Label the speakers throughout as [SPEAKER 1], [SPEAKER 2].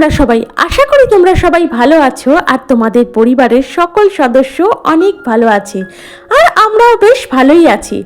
[SPEAKER 1] তোমরা সবাই, আশা করি তোমরা সবাই ভালো আছো আর তোমাদের পরিবারের সকল সদস্য অনেক ভালো আছে। আর আমরাও বেশ ভালোই আছি।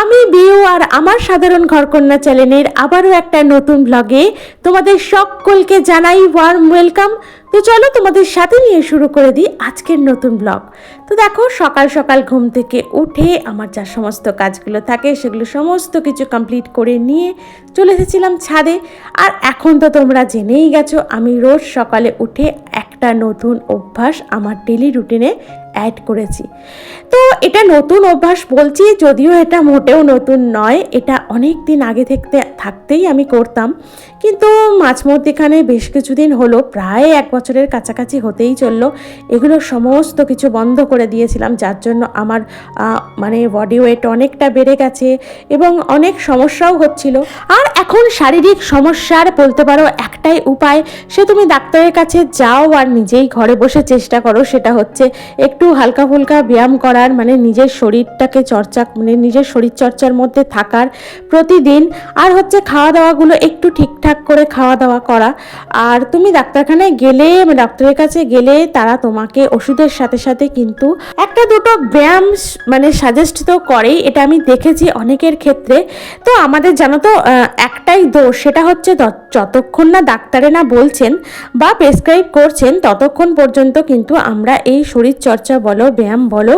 [SPEAKER 1] আমি বিউ আর আমার সাধারণ ঘরকন্যা চ্যানেলের আবারও একটা নতুন ব্লগে তোমাদের সকলকে জানাই ওয়ার্ম ওয়েলকাম তো চলো তোমাদের সাথে নিয়ে শুরু করে দিই আজকের নতুন ব্লগ তো দেখো, সকাল সকাল ঘুম থেকে উঠে আমার যা সমস্ত কাজগুলো থাকে সেগুলো সমস্ত কিছু কমপ্লিট করে নিয়ে চলে এসেছিলাম ছাদে। আর এখন তো তোমরা জেনেই গেছো, আমি রোজ সকালে উঠে একটা নতুন অভ্যাস আমার ডেলি রুটিনে অ্যাড করেছি। তো এটা নতুন অভ্যাস বলছি, যদিও এটা মোটেও নতুন নয়, এটা অনেক দিন আগে থাকতে থাকতেই আমি করতাম। কিন্তু মাঝ মধ্যেখানে বেশ কিছুদিন হলো, প্রায় এক বছরের কাছাকাছি হতেই চলল। এগুলো সমস্ত কিছু বন্ধ করে দিয়েছিলাম, যার জন্য আমার মানে বডি ওয়েট অনেকটা বেড়ে গেছে এবং অনেক সমস্যাও হচ্ছিল। আর এখন শারীরিক সমস্যার বলতে পারো একটাই উপায়, সে তুমি ডাক্তারের কাছে যাও আর নিজেই ঘরে বসে চেষ্টা করো, সেটা হচ্ছে একটু হালকা ফুলকা ব্যায়াম করার মানে নিজের শরীরটাকে চর্চা মানে নিজের শরীর চর্চার মধ্যে থাকার প্রতিদিন। আর হচ্ছে খাওয়া দাওয়াগুলো একটু ঠিকঠাক করে খাওয়া দাওয়া করা। আর তুমি ডাক্তারখানায় গেলে ডাক্তারের কাছে গেলে তারা তোমাকে ওষুধের সাথে সাথে কিন্তু একটা দুটো ব্যায়াম মানে সাজেস্ট তো করেই। এটা আমি দেখেছি অনেকের ক্ষেত্রে। তো আমাদের জানো তো একটাই দোষ, সেটা হচ্ছে যতক্ষণ না ডাক্তারে না বলছেন বা প্রেসক্রাইব করছেন, ততক্ষণ পর্যন্ত কিন্তু আমরা এই শরীর চর্চা বলো, ব্যায়াম বলো,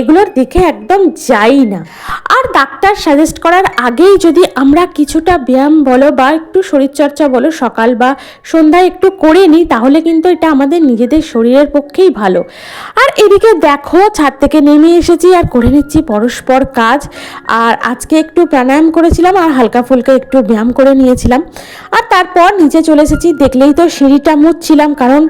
[SPEAKER 1] এগুলোর দিকে একদম যাই না। আর ডাক্তার সাজেস্ট করার আগেই যদি আমরা কিছুটা ব্যায়াম বলো বা একটু শরীরচর্চা বলো, সকাল বা সন্ধ্যায় একটু করে নিই, তাহলে কিন্তু এটা আমাদের নিজেদের শরীরের পক্ষেই ভালো। আর এদিকে দেখো, ছাদ থেকে নেমে এসেছি আর করে নিচ্ছি পরস্পর কাজ। আর আজকে একটু প্রাণায়াম করেছিলাম আর হালকা ফুলকা একটু ব্যায়াম করে নিয়েছিলাম। আর তারপর নিচে চলে এসেছি, দেখলেই তো সিঁড়িটা মুছছিলাম, কারণ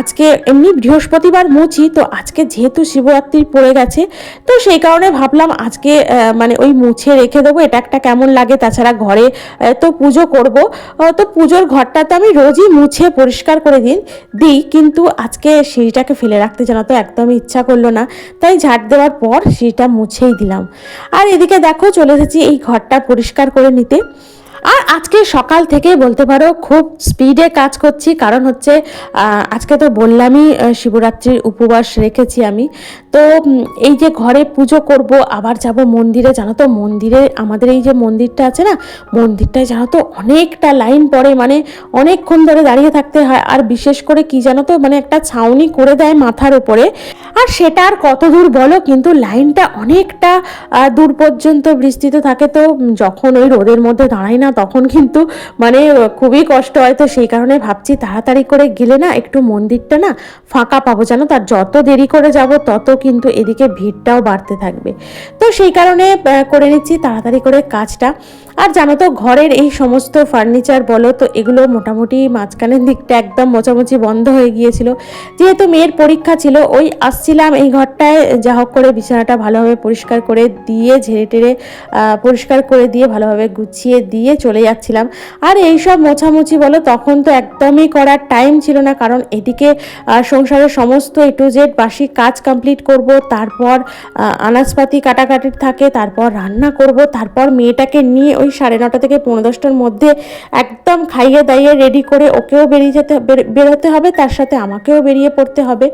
[SPEAKER 1] আজকে এমনি বৃহস্পতিবার মুছি, তো আজকে যেহেতু শিবরাত্রি পড়ে গেছে, তো সেই কারণে ভাবলাম আজকে মানে ওই মুছে রেখে দেবো, এটা একটা কেমন লাগে, তাছাড়া ঘরে তো পুজো করব। তো পুজোর ঘরটা তো আমি রোজই মুছে পরিষ্কার করে দিন, দিই, কিন্তু আজকে সিঁড়িটাকে ফেলে রাখতে জানা তো একদমই ইচ্ছা করল না, তাই ঝাড় দেওয়ার পর সিঁড়িটা মুছেই দিলাম। আর এদিকে দেখো চলে এসেছি এই ঘরটা পরিষ্কার করে নিতে। আর আজকে সকাল থেকে বলতে পারো খুব স্পিডে কাজ করছি। কারণ হচ্ছে আজকে তো বললামই শিবরাত্রির উপবাস রেখেছি আমি। তো এই যে ঘরে পুজো করব, আবার যাব মন্দিরে, জানো তো মন্দিরে আমাদের এই যে মন্দিরটা আছে না, মন্দিরটায় জানো তো অনেকটা লাইন পড়ে মানে অনেকক্ষণ ধরে দাঁড়িয়ে থাকতে হয়, আর বিশেষ করে কি জানো তো মানে একটা ছাউনি করে দেয় মাথার উপরে, আর সেটা আর কত দূর বলো, কিন্তু লাইনটা অনেকটা দূর পর্যন্ত বিস্তৃত থাকে, তো যখন ওই রোদের মধ্যে দাঁড়াই না, তখন কিন্তু মানে খুবই কষ্ট হয়, তো সেই কারণে ভাবছি তাড়াতাড়ি করে গেলে না, একটু মন্দিরটা না ফাঁকা পাবো, জানো তার যত দেরি করে যাব, তত কিন্তু এদিকে ভিড়টাও বাড়তে থাকবে। তো সেই কারণে করে নিচ্ছি তাড়াতাড়ি করে কাজটা। আর জানো তো, ঘরের এই সমস্ত ফার্নিচার বলো তো, এগুলো মোটামুটি মাঝখানের দিকটা একদম মোচামুচি বন্ধ হয়ে গিয়েছিল। যেহেতু মেয়ের পরীক্ষা ছিল, ওই আসছিলাম এই ঘরটায়, যা হোক করে বিছানাটা ভালোভাবে পরিষ্কার করে দিয়ে, ঝেড়ে টেড়ে পরিষ্কার করে দিয়ে ভালোভাবে গুছিয়ে দিয়ে চলে যাচ্ছিলাম। আর এই সব মোছামুছি বলো, তখন তো একদমই করার টাইম ছিল না, কারণ এদিকে সংসারের সমস্ত এ টু জেড বাসি কাজ কমপ্লিট করব, তারপর আনাজপাতি কাটাকাটির থাকে, তারপর রান্না করব, তারপর মেয়েটাকে নিয়ে ওই সাড়ে নটা থেকে পনেরো দশটার মধ্যে একদম খাইয়ে দাইয়ে রেডি করে ওকেও বেরিয়ে যেতে বেরোতে হবে, তার সাথে আমাকেও বেরিয়ে পড়তে হবে।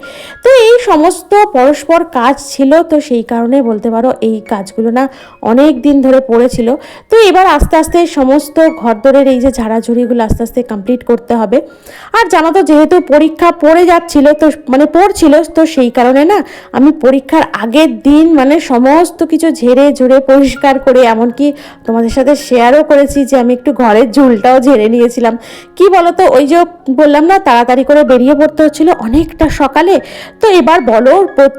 [SPEAKER 1] তো এই সমস্ত পরস্পর কাজ ছিল, তো সেই কারণে বলতে পারো এই কাজগুলো না অনেক দিন ধরে পড়েছিল। তো এবার আস্তে আস্তে সমস্ত ঘরদোরের এই যে ঝাড়াঝুড়িগুলো আস্তে আস্তে কমপ্লিট করতে হবে। আর জানো তো, যেহেতু পরীক্ষা পড়ে যাচ্ছিল, তো মানে পড়ছিল, তো সেই কারণে না আমি পরীক্ষার আগের দিন মানে সমস্ত কিছু ঝেড়ে ঝুড়ে পরিষ্কার করে, এমনকি তোমাদের সাথে শেয়ারও করেছি যে আমি একটু ঘরের ঝুলটাও ঝেড়ে নিয়েছিলাম। কি বলতো, ওই যে বললাম না, তাড়াতাড়ি করে বেরিয়ে পড়তে হচ্ছিল অনেকটা সকালে। তো এবার বলো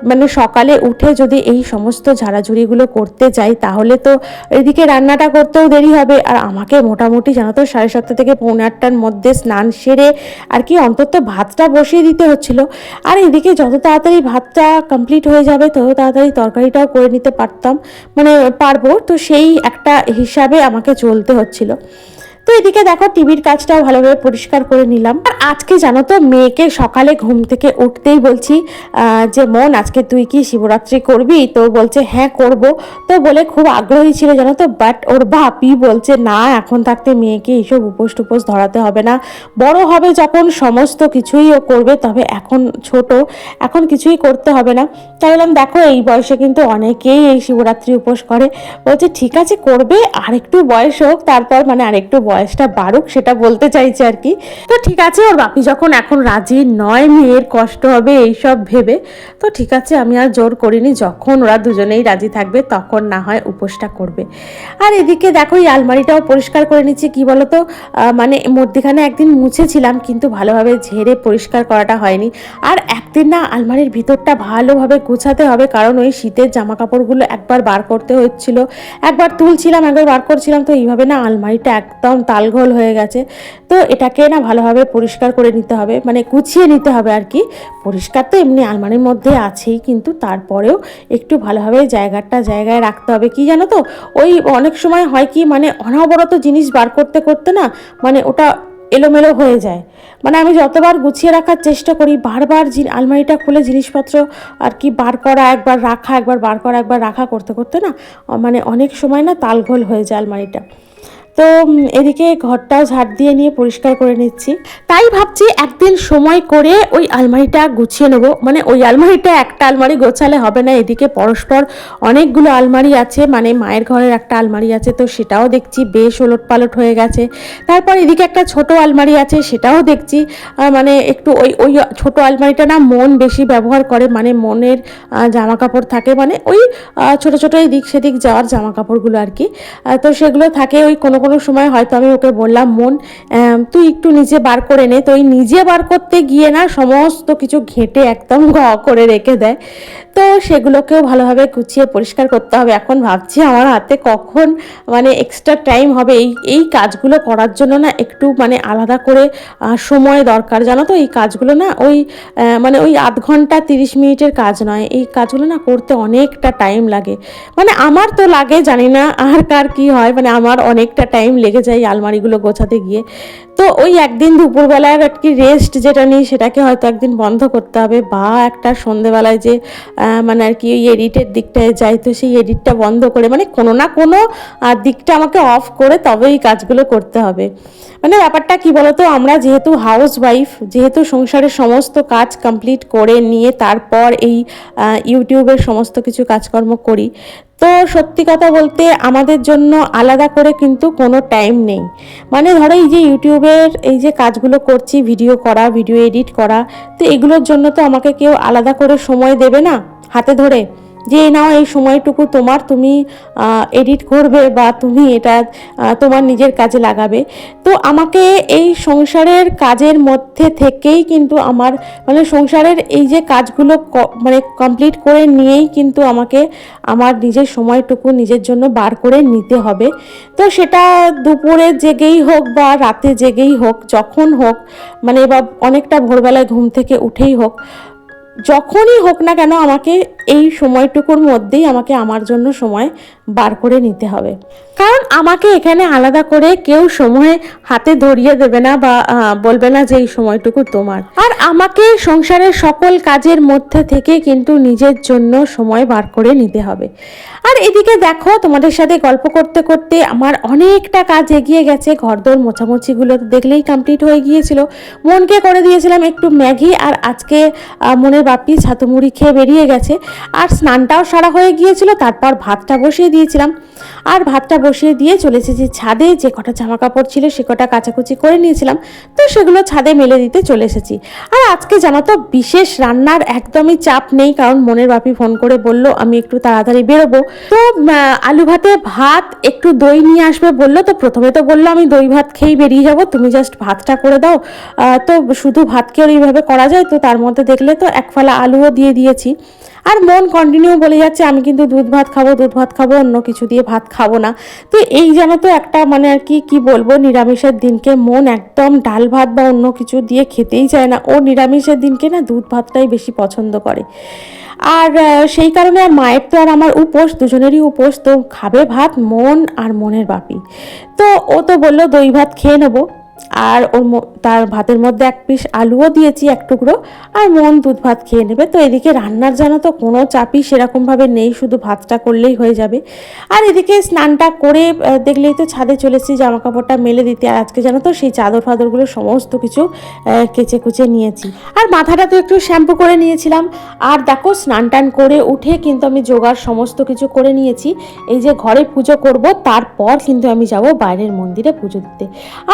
[SPEAKER 1] মানে সকালে উঠে যদি এই সমস্ত ঝাড়াঝুড়িগুলো করতে যাই, তাহলে তো এদিকে রান্নাটা করতেও দেরি হবে। আর আমাকে মোটামুটি জানো তো, সাড়ে সাতটা থেকে পৌনে আটটার মধ্যে স্নান সেরে আর কি অন্তত ভাতটা বসিয়ে দিতে হচ্ছিল। আর এদিকে যত তাড়াতাড়ি ভাতটা কমপ্লিট হয়ে যাবে, তো তাড়াতাড়ি তরকারিটাও করে নিতে পারতাম। মানে পারব, তো সেই একটা হিসাবে আমাকে চলতে হচ্ছিল। তো এদিকে দেখো টিভির কাজটাও ভালোভাবে পরিষ্কার করে নিলাম। আর আজকে জানো তো মেয়েকে সকালে ঘুম থেকে উঠতেই বলছি যে, মন, আজকে তুই কি শিবরাত্রি করবি? তো বলছে হ্যাঁ করব। তো বলে খুব আগ্রহী ছিল জানো তো বাট ওর বাপি বলছে, না, এখন থাকতে মেয়েকে এইসব উপোস টুপোস ধরাতে হবে না। বড় হবে যখন সমস্ত কিছুই ও করবে, তবে এখন ছোট, এখন কিছুই করতে হবে না। তাই বললাম, দেখো, এই বয়সে কিন্তু অনেকেই এই শিবরাত্রি উপোস করে। বলছে, ঠিক আছে, করবে, আরেকটু বয়স হোক, তারপর মানে আরেকটু বয়সটা বাড়ুক সেটা বলতে চাইছে আর কি। তো ঠিক আছে, ওর বাপি যখন এখন রাজি নয়, মেয়ের কষ্ট হবে এইসব ভেবে, তো ঠিক আছে, আমি আর জোর করিনি, যখন ওরা দুজনেই রাজি থাকবে তখন না হয় উপোসটা করবে। আর এদিকে দেখো, এই আলমারিটাও পরিষ্কার করে নিচ্ছি, কি বলতো মানে মধ্যেখানে একদিন মুছেছিলাম, কিন্তু ভালোভাবে ঝেড়ে পরিষ্কার করাটা হয়নি। আর একদিন না আলমারির ভিতরটা ভালোভাবে গুছাতে হবে, কারণ ওই শীতের জামা কাপড়গুলো একবার বার করতে হচ্ছিল। একবার তুলছিলাম, একবার বার করছিলাম, তো এইভাবে না আলমারিটা একদম তালঘোল হয়ে গেছে। তো এটাকে না ভালোভাবে পরিষ্কার করে নিতে হবে মানে গুছিয়ে নিতে হবে আর কি। পরিষ্কার তো এমনি আলমারির মধ্যে আছেই, কিন্তু তারপরেও একটু ভালোভাবে জায়গাটা জায়গায় রাখতে হবে। কি জানো তো? ওই অনেক সময় হয় কি মানে অনবরত জিনিস বার করতে করতে না মানে ওটা এলোমেলো হয়ে যায়। মানে আমি যতবার গুছিয়ে রাখার চেষ্টা করি, বারবার আলমারিটা খুলে জিনিসপত্র আর কি বার করা, একবার রাখা, একবার বার করা, একবার রাখা করতে করতে না মানে অনেক সময় না তালঘোল হয়ে যায় আলমারিটা। তো এদিকে ঘরটাও ঝাড় দিয়ে নিয়ে পরিষ্কার করে নিচ্ছি। তাই ভাবছি একদিন সময় করে ওই আলমারিটা গুছিয়ে নেব। মানে ওই আলমারিটা একটা আলমারি গোছালে হবে না, এদিকে পরস্পর অনেকগুলো আলমারি আছে মানে মায়ের ঘরের একটা আলমারি আছে, তো সেটাও দেখছি বেশ ওলট পালট হয়ে গেছে। তারপর এদিকে একটা ছোট আলমারি আছে, সেটাও দেখছি। মানে একটু ওই ওই ছোট আলমারিটা না মন বেশি ব্যবহার করে মানে মনের জামা কাপড় থাকে মানে ওই ছোট ছোট এদিক সেদিক যাওয়ার জামা কাপড়গুলো আর কি। তো সেগুলো থাকে, ওই কোনো কোনো সময় হয়তো আমি ওকে বললাম, মন তুই একটু নিজে বার করে নে। তো ওই নিজে বার করতে গিয়ে না সমস্ত কিছু ঘেঁটে একদম ঘ করে রেখে দেয়। তো সেগুলোকেও ভালোভাবে গুছিয়ে পরিষ্কার করতে হবে। এখন ভাবছি আমার হাতে কখন মানে এক্সট্রা টাইম হবে। এই এই কাজগুলো করার জন্য না একটু মানে আলাদা করে সময় দরকার। জানো তো এই কাজগুলো না ওই মানে ওই আধ ঘণ্টা তিরিশ মিনিটের কাজ নয়। এই কাজগুলো না করতে অনেকটা টাইম লাগে। মানে আমার তো লাগে জানি না আর কার কি হয়। মানে আমার অনেকটা টাইম লেগে যায় আলমারিগুলো গোছাতে গিয়ে। তো ওই একদিন দুপুরবেলার আর কি রেস্ট যেটা নিই সেটাকে হয়তো একদিন বন্ধ করতে হবে। বা একটা সন্ধেবেলায় যে মানে আর কি ওই এডিটের দিকটায় যাই, তো সেই এডিটটা বন্ধ করে মানে কোনো না কোনো দিকটা আমাকে অফ করে তবে এই কাজগুলো করতে হবে। মানে ব্যাপারটা কি বলতো, আমরা যেহেতু হাউস ওয়াইফ যেহেতু সংসারের সমস্ত কাজ কমপ্লিট করে নিয়ে তারপর এই ইউটিউবের সমস্ত কিছু কাজকর্ম করি তো সত্যি কথা বলতে আমাদের জন্য আলাদা করে কিন্তু কোনো টাইম নেই। মানে ধরো এই যে ইউটিউবের এই যে কাজগুলো করছি ভিডিও করা ভিডিও এডিট করা, তো এগুলোর জন্য তো আমাকে কেউ আলাদা করে সময় দেবে না, হাতে ধরে। যে নাও এই সময়টুকু তোমার তুমি এডিট করবে বা তুমি এটা তোমার নিজের কাজে লাগাবে। তো আমাকে এই সংসারের কাজের মধ্যে থেকেই কিন্তু আমার মানে সংসারের এই যে কাজগুলো মানে কমপ্লিট করে নিয়েই কিন্তু আমাকে আমার নিজের সময়টুকু নিজের জন্য বার করে নিতে হবে। তো সেটা দুপুরে জেগেই হোক বা রাতে জেগেই হোক, যখন হোক মানে বা অনেকটা ভোরবেলায় ঘুম থেকে উঠেই হোক যখনই হোক না কেন আমাকে এই সময়টুকুর মধ্যেই আমাকে আমার জন্য সময় বার করে নিতে হবে। কারণ আমাকে এখানে আলাদা করে কেউ সময় হাতে ধরিয়ে দেবে না বা বলবে না যে এই সময়টুকু তোমার। আর আমাকে সংসারের সকল কাজের মধ্যে থেকে কিন্তু নিজের জন্য সময় বার করে নিতে হবে। আর এদিকে দেখো, তোমাদের সাথে গল্প করতে করতে আমার অনেকটা কাজ এগিয়ে গেছে। ঘরদোর মোছামুছিগুলো তো দেখলেই কমপ্লিট হয়ে গিয়েছিল। মনকে করে দিয়েছিলাম একটু ম্যাগি আর আজকে মনের বাপি ছাতু মুড়ি খেয়ে বেরিয়ে গেছে। আর স্নানটাও সারা হয়ে গিয়েছিল, তারপর ভাতটা বসিয়ে দিয়েছিলাম। আর ভাতটা বসিয়ে দিয়ে চলে এসেছি ছাদে। যে কটা জামা কাপড় ছিল সে কটা কাচাকুচি করে নিয়েছিলাম। তো সেগুলো ছাদে মেলে দিতে চলে এসেছি। আর আজকে জানো তো, বিশেষ রান্নার একদমই চাপ নেই। কারণ মনের বাপি ফোন করে বলল, আমি একটু তাড়াতাড়ি বেরোবো। তো আলু ভাতে ভাত, একটু দই নিয়ে আসবে বলল। তো প্রথমে তো বলল, আমি দই ভাত খেয়েই বেরিয়ে যাব। তুমি জাস্ট ভাতটা করে দাও। তো শুধু ভাত কি আর এইভাবে করা যায়। তো তার মধ্যে দেখলে তো, এক ফালা আলুও দিয়ে দিয়েছি। আর মন কন্টিনিউ বলে যাচ্ছে, আমি কিন্তু দুধ ভাত খাব, দুধ ভাত খাব, অন্য কিছু দিয়ে ভাত খাব না। তো এই যেন তো একটা মানে আর কি কি বলব, নিরামিষের দিনকে মন একদম ডাল ভাত বা অন্য কিছু দিয়ে খেতেই চায় না। ও নিরামিষের দিনকে না দুধ ভাতটাই বেশি পছন্দ করে। আর সেই কারণে আর মায়ের তো আর আমার উপোস, দুজনেরই উপোস, তো খাবে ভাত মন আর মনের বাপি। তো ও তো বলল দই ভাত খেয়ে নেব। আর ওর তার ভাতের মধ্যে এক পিস আলুও দিয়েছি, এক টুকরো, আর মন দুধ ভাত খেয়ে নেবে। তো এদিকে রান্নার যেন তো, কোনো চাপই সেরকমভাবে নেই, শুধু ভাতটা করলেই হয়ে যাবে। আর এদিকে স্নানটা করে দেখলেই তো ছাদে চলেছি জামা কাপড়টা মেলে দিতে। আর আজকে জানো তো, সেই চাদর ফাদরগুলো সমস্ত কিছু কেচে কুচে নিয়েছি। আর মাথাটা তো একটু শ্যাম্পু করে নিয়েছিলাম। আর দেখো, স্নান টান করে উঠে কিন্তু আমি যোগার সমস্ত কিছু করে নিয়েছি। এই যে ঘরে পুজো করব, তারপর কিন্তু আমি যাব বাইরের মন্দিরে পুজো দিতে।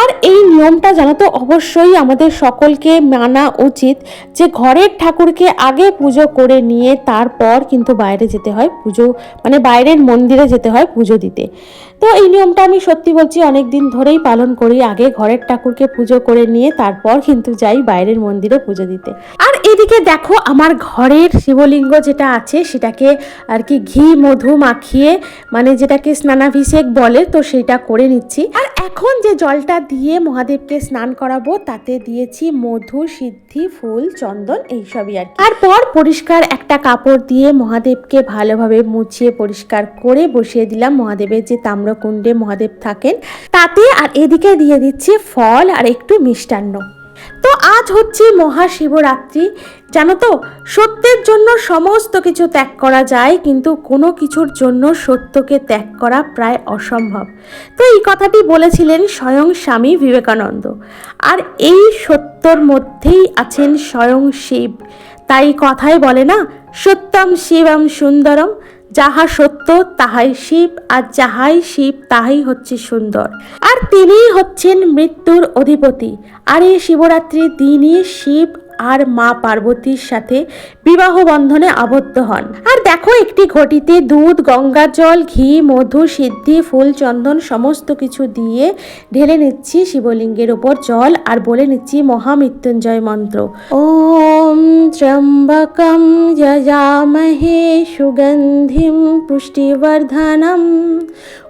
[SPEAKER 1] আর এই নিয়মটা জানো তো? অবশ্যই আমাদের সকলকে মানা উচিত যে ঘরের ঠাকুরকে আগে পুজো করে নিয়ে তারপর কিন্তু বাইরে যেতে হয় পুজো মানে বাইরের মন্দিরে যেতে হয় পুজো দিতে। তো এই নিয়মটা আমি সত্যি বলছি অনেক দিন ধরেই পালন করি আগে ঘরের ঠাকুরকে পুজো করে নিয়ে তারপর কিন্তু যাই বাইরের মন্দিরে পুজো দিতে। আর এদিকে দেখো আমার ঘরের শিবলিঙ্গ যেটা আছে, সেটাকে আর কি ঘি, মধু মাখিয়ে মানে যেটাকে স্নানাভিষেক বলে, তো সেটা করে নিচ্ছি। আর এখন যে জলটা দিয়ে মহাদেবকে স্নান করাবো, তাতে দিয়েছি মধু, সিদ্ধি, ফুল, চন্দন, এইসবই আর। তারপর পরিষ্কার একটা কাপড় দিয়ে মহাদেবকে ভালোভাবে মুছিয়ে পরিষ্কার করে বসিয়ে দিলাম মহাদেবের যে তাম্রকুণ্ডে মহাদেব থাকেন। তাতে আর এদিকে দিয়ে দিচ্ছি ফল আর একটু মিষ্টান্ন। তো আজ হচ্ছে মহাশিবরাত্রি। জানো তো, সত্যের জন্য সমস্ত কিছু ত্যাগ করা যায়, কিন্তু কোনো কিছুর জন্য সত্যকে ত্যাগ করা প্রায় অসম্ভব। তো এই কথাটি বলেছিলেন স্বয়ং স্বামী বিবেকানন্দ। আর এই সত্যর মধ্যেই আছেন স্বয়ং শিব। তাই কথাই বলে না, সত্যম শিবম সুন্দরম যাহা সত্য তাহাই শিব, আর যাহাই শিব তাহাই হচ্ছে সুন্দর। আর তিনিই হচ্ছেন মৃত্যুর অধিপতি। আর এই শিবরাত্রির দিনই শিব আর মা পার্বতীর সাথে বিবাহ বন্ধনে আবদ্ধ হন। আর দেখো, একটি ঘটিতে দুধ, গঙ্গা জল, ঘি, মধু, সিদ্ধি, ফুল, চন্দন সমস্ত কিছু দিয়ে ঢেলে নিচ্ছি শিবলিঙ্গের ওপর জল আর বলে নিচ্ছি মহামৃত্যুঞ্জয় মন্ত্র। ওম ত্র্যম্বকম যজামহে সুগন্ধিম পুষ্টিবর্ধনম।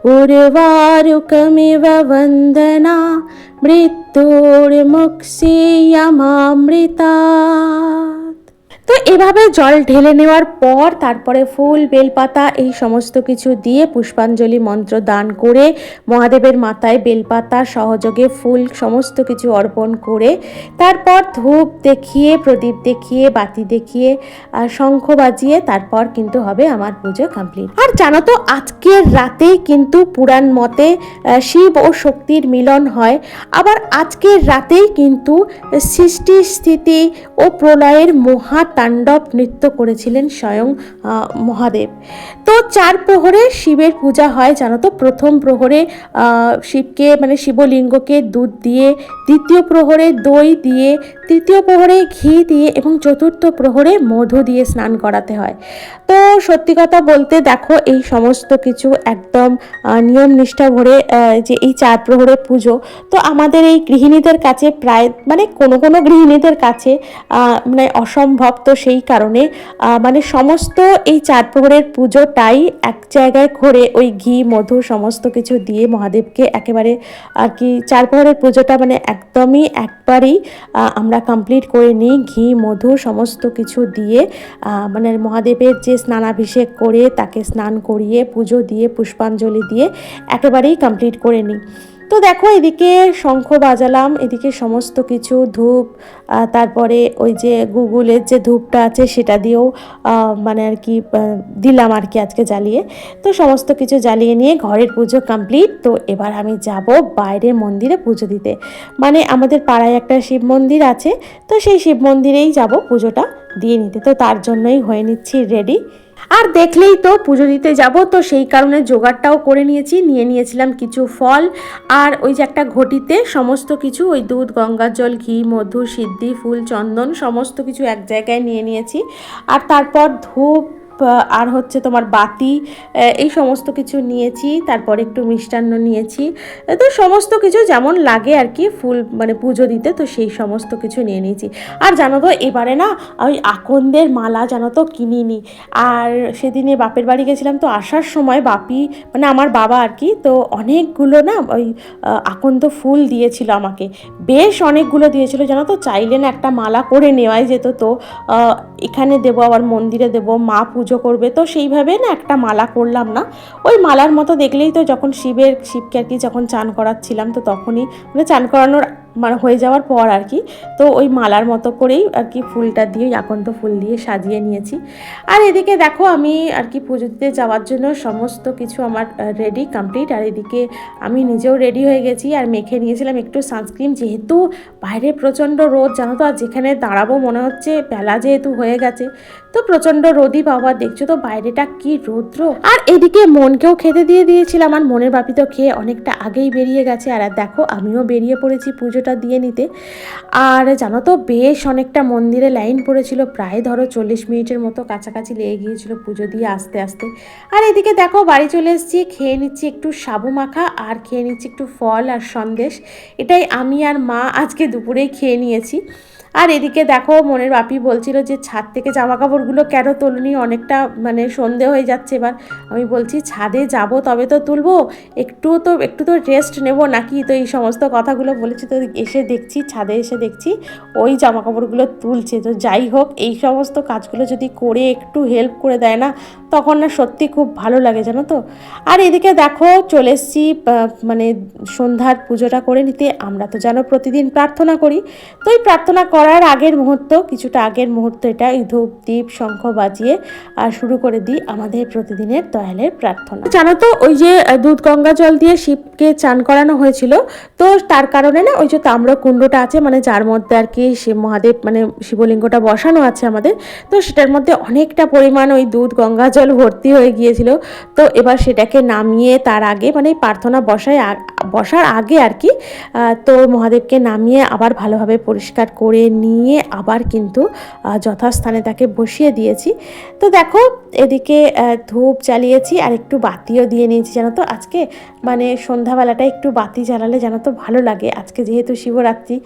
[SPEAKER 1] उर्वारुकमिव वन्दना मृत्युर्मुक्षीयमामृता। তো এভাবে জল ঢেলে নেওয়ার পর তারপরে ফুল, বেলপাতা এই সমস্ত কিছু দিয়ে পুষ্পাঞ্জলি মন্ত্র দান করে মহাদেবের মাথায় বেলপাতা, সহযোগে ফুল সমস্ত কিছু অর্পণ করে তারপর ধূপ দেখিয়ে, প্রদীপ দেখিয়ে, বাতি দেখিয়ে, আর শঙ্খ বাজিয়ে তারপর কিন্তু হবে আমার পুজো কমপ্লিট আর জানো তো, আজকের রাতেই কিন্তু পুরাণ মতে শিব ও শক্তির মিলন হয়। আবার আজকের রাতেই কিন্তু সৃষ্টি স্থিতি ও প্রলয়ের মহা তাণ্ডব নৃত্য করেছিলেন স্বয়ং মহাদেব। তো চার প্রহরে শিবের পূজা হয়, জানো তো? প্রথম প্রহরে শিবকে মানে শিবলিঙ্গকে দুধ দিয়ে, দ্বিতীয় প্রহরে দই দিয়ে, তৃতীয় প্রহরে ঘি দিয়ে এবং চতুর্থ প্রহরে মধু দিয়ে স্নান করাতে হয়। তো সত্যি কথা বলতে দেখো, এই সমস্ত কিছু একদম নিয়ম নিষ্ঠা ভরে যে এই চার প্রহরে পুজো, তো আমাদের এই গৃহিণীদের কাছে প্রায় মানে কোনো কোনো গৃহিণীদের কাছে মানে অসম্ভব তো সেই কারণে মানে সমস্ত এই চার প্রহরের পুজোটাই এক জায়গায় করে ওই ঘি, মধু সমস্ত কিছু দিয়ে মহাদেবকে একেবারে আর কি চার প্রহরের পুজোটা মানে একদমই একবারই আমরা কমপ্লিট করে নিই ঘি, মধু সমস্ত কিছু দিয়ে মানে মহাদেবের যে স্নানাভিষেক করে তাকে স্নান করিয়ে পুজো দিয়ে, পুষ্পাঞ্জলি দিয়ে একেবারেই কমপ্লিট করে নিই। তো দেখো এদিকে শঙ্খ বাজালাম, এদিকে সমস্ত কিছু, ধূপ তারপরে ওই যে গুগলের যে ধূপটা আছে সেটা দিয়েও মানে আর কি দিলাম আর কি আজকে জ্বালিয়ে। তো সমস্ত কিছু জ্বালিয়ে নিয়ে ঘরের পুজো কমপ্লিট তো এবার আমি যাব বাইরের মন্দিরে পুজো দিতে। মানে আমাদের পাড়ায় একটা শিব মন্দির আছে, তো সেই শিব মন্দিরেই যাব পুজোটা দিয়ে নিতে। তো তার জন্যই হয়ে নিচ্ছি রেডি আর দেখলেই তো পুজো দিতে যাব, তো সেই কারণে জোগাড়টাও করে নিয়েছি, নিয়ে নিয়েছিলাম কিছু ফল। আর ওই যে একটা ঘটিতে সমস্ত কিছু, ওই দুধ, গঙ্গার জল, ঘি, মধু, সিদ্ধি, ফুল, চন্দন, সমস্ত কিছু এক জায়গায় নিয়ে নিয়েছি। আর তারপর ধূপ আর হচ্ছে তোমার বাতি এই সমস্ত কিছু নিয়েছি, তারপর একটু মিষ্টান্ন নিয়েছি। তো সমস্ত কিছু যেমন লাগে আর কি, ফুল মানে পুজো দিতে, তো সেই সমস্ত কিছু নিয়ে নিয়েছি। আর জানো তো, এবারে না, ওই আকন্দের মালা জানো তো কিনিনি। আর সেদিনে বাপের বাড়ি গেছিলাম, তো আসার সময় বাপি মানে আমার বাবা আর কি, তো অনেকগুলো না, ওই আকন্দ ফুল দিয়েছিল আমাকে। বেশ অনেকগুলো দিয়েছিল, জানো তো, চাইলে না একটা মালা করে নেওয়াই যেত তো। এখানে দেবো, আবার মন্দিরে দেবো, মা পুজো করবে। তো সেইভাবে না একটা মালা করলাম না। ওই মালার মতো দেখলেই তো যখন শিবের, শিবকে আর কি যখন চান করাচ্ছিলাম, তো তখনই মানে চান করানোর মানে হয়ে যাওয়ার পর আর কি। তো ওই মালার মতো করেই আর কি ফুলটা দিয়ে আকন্ত ফুল দিয়ে সাজিয়ে নিয়েছি। আর এদিকে দেখো আমি আর কি পুজো দিতে যাওয়ার জন্য সমস্ত কিছু আমার রেডি কমপ্লিট আর এদিকে আমি নিজেও রেডি হয়ে গেছি। আর মেখে নিয়েছিলাম একটু সানস্ক্রিন যেহেতু বাইরে প্রচণ্ড রোদ, জানো তো, আর যেখানে দাঁড়াবো মনে হচ্ছে বেলা যেহেতু হয়ে গেছে, তো প্রচণ্ড রোদই বাবা, দেখছ তো বাইরেটা কি রৌদ্র। আর এদিকে মনকেও খেতে দিয়ে দিয়েছিলাম। আর মনের বাপি তো খেয়ে অনেকটা আগেই বেরিয়ে গেছে। আর দেখো আমিও বেরিয়ে পড়েছি পুজোটা দিয়ে নিতে। আর জানো তো, বেশ অনেকটা মন্দিরে লাইন পড়েছিল, প্রায় ধরো চল্লিশ মিনিটের মতো কাছাকাছি লেগে গিয়েছিল পুজো দিয়ে আস্তে আস্তে। আর এদিকে দেখো, বাড়ি চলে এসেছি, খেয়ে নিচ্ছি একটু সাবু মাখা আর খেয়ে নিচ্ছি একটু ফল আর সন্দেশ। এটাই আমি আর মা আজকে দুপুরেই খেয়ে নিয়েছি। আর এদিকে দেখো, মনের বাপি বলছিল যে, ছাদ থেকে জামা কাপড়গুলো কেন তোলনি? অনেকটা মানে সন্ধে হয়ে যাচ্ছে এবার। আমি বলছি, ছাদে যাব, তবে তো তুলবো। একটু তো একটু তো রেস্ট নেব নাকি? তো এই সমস্ত কথাগুলো বলেছি। তো এসে দেখছি, ছাদে এসে দেখছি, ওই জামা কাপড়গুলো তুলছে। তো যাই হোক, এই সমস্ত কাজগুলো যদি করে একটু হেল্প করে দেয় না, তখন না সত্যি খুব ভালো লাগে, জানো তো? আর এদিকে দেখো, চলে এসছি মানে সন্ধ্যার পুজোটা করে নিতে। আমরা তো জানো প্রতিদিন প্রার্থনা করি। তো এই প্রার্থনা করার আগের মুহূর্ত, কিছুটা আগের মুহূর্ত এটা এই ধূপ দীপ, শঙ্খ বাজিয়ে আর শুরু করে দিই আমাদের প্রতিদিনের দয়ালের প্রার্থনা। জানো তো, ওই যে দুধ, গঙ্গা জল দিয়ে শিবকে চান করানো হয়েছিল, তো তার কারণে না ওই যে তাম্র কুণ্ডটা আছে মানে যার মধ্যে আর কি শিব মহাদেব মানে শিবলিঙ্গটা বসানো আছে আমাদের, তো সেটার মধ্যে অনেকটা পরিমাণ ওই দুধ, গঙ্গা জল ভর্তি হয়ে গিয়েছিল, তো এবার সেটাকে নামিয়ে তার আগে মানে প্রার্থনা বসায় বসার আগে আর কি তো মহাদেবকে নামিয়ে আবার ভালোভাবে পরিষ্কার করে নিয়ে আবার কিন্তু যথাস্থানে তাকে বসিয়ে দিয়েছি। তো দেখো, এদিকে ধূপ জ্বালিয়েছি, আর একটু বাতিও দিয়ে নিয়েছি, জানো তো? আজকে মানে সন্ধ্যাবেলাটা একটু বাতি জ্বালালে জানো তো ভালো লাগে। আজকে যেহেতু শিবরাত্রি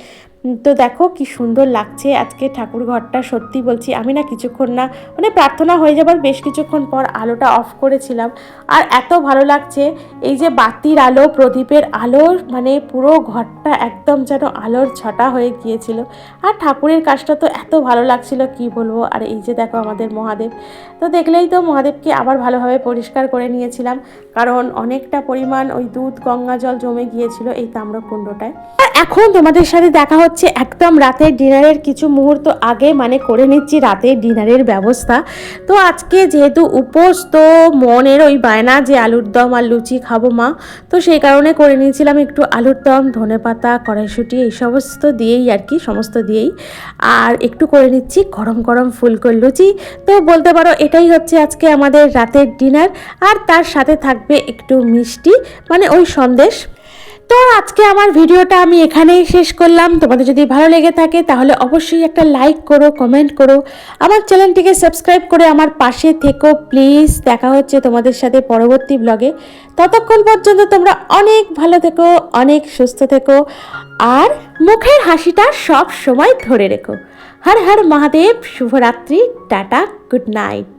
[SPEAKER 1] তো দেখো কি সুন্দর লাগছে আজকে ঠাকুর ঘরটা, সত্যি বলছি আমি না কিছুক্ষণ না মানে প্রার্থনা হয়ে যাবার বেশ কিছুক্ষণ পর আলোটা অফ করেছিলাম। আর এত ভালো লাগছে, এই যে বাতির আলো, প্রদীপের আলো মানে পুরো ঘরটা একদম যেন আলোর ছটা হয়ে গিয়েছিল। আর ঠাকুরের কাজটা তো এত ভালো লাগছিল, কি বলব? আর এই যে দেখো আমাদের মহাদেব। তো দেখলেই তো মহাদেবকে আবার ভালোভাবে পরিষ্কার করে নিয়েছিলাম। কারণ অনেকটা পরিমাণ ওই দুধ গঙ্গা জল জমে গিয়েছিল এই তাম্রকুণ্ডটায়। এখন তোমাদের সাথে দেখা হচ্ছে একদম রাতের ডিনারের কিছু মুহূর্ত আগে মানে করে নিচ্ছি রাতের ডিনারের ব্যবস্থা। তো আজকে যেহেতু উপোস, তো মনের ওই বায়না যে আলুর দম আর লুচি খাব মা, তো সেই কারণে করে নিয়েছিলাম একটু আলুর দম, ধনে পাতা, কড়াইশুঁটি, এই সমস্ত দিয়েই আর কি, সমস্ত দিয়েই। আর একটু করে নিচ্ছি গরম গরম ফুলকো লুচি। তো বলতে পারো এটাই হচ্ছে আজকে আমাদের রাতের ডিনার। আর তার সাথে থাকবে একটু মিষ্টি মানে ওই সন্দেশ। তো আজকে আমার ভিডিওটা আমি এখানেই শেষ করলাম। তোমাদের যদি ভালো লেগে থাকে তাহলে অবশ্যই একটা লাইক করো কমেন্ট করো। আমার চ্যানেলটিকে সাবস্ক্রাইব করে আমার পাশে থেকো প্লিজ দেখা হচ্ছে তোমাদের সাথে পরবর্তী ব্লগে ততক্ষণ পর্যন্ত তোমরা অনেক ভালো থেকো, অনেক সুস্থ থেকো। আর মুখের হাসিটা সব সময় ধরে রেখো। হর হর মহাদেব, শুভরাত্রি, টাটা গুড নাইট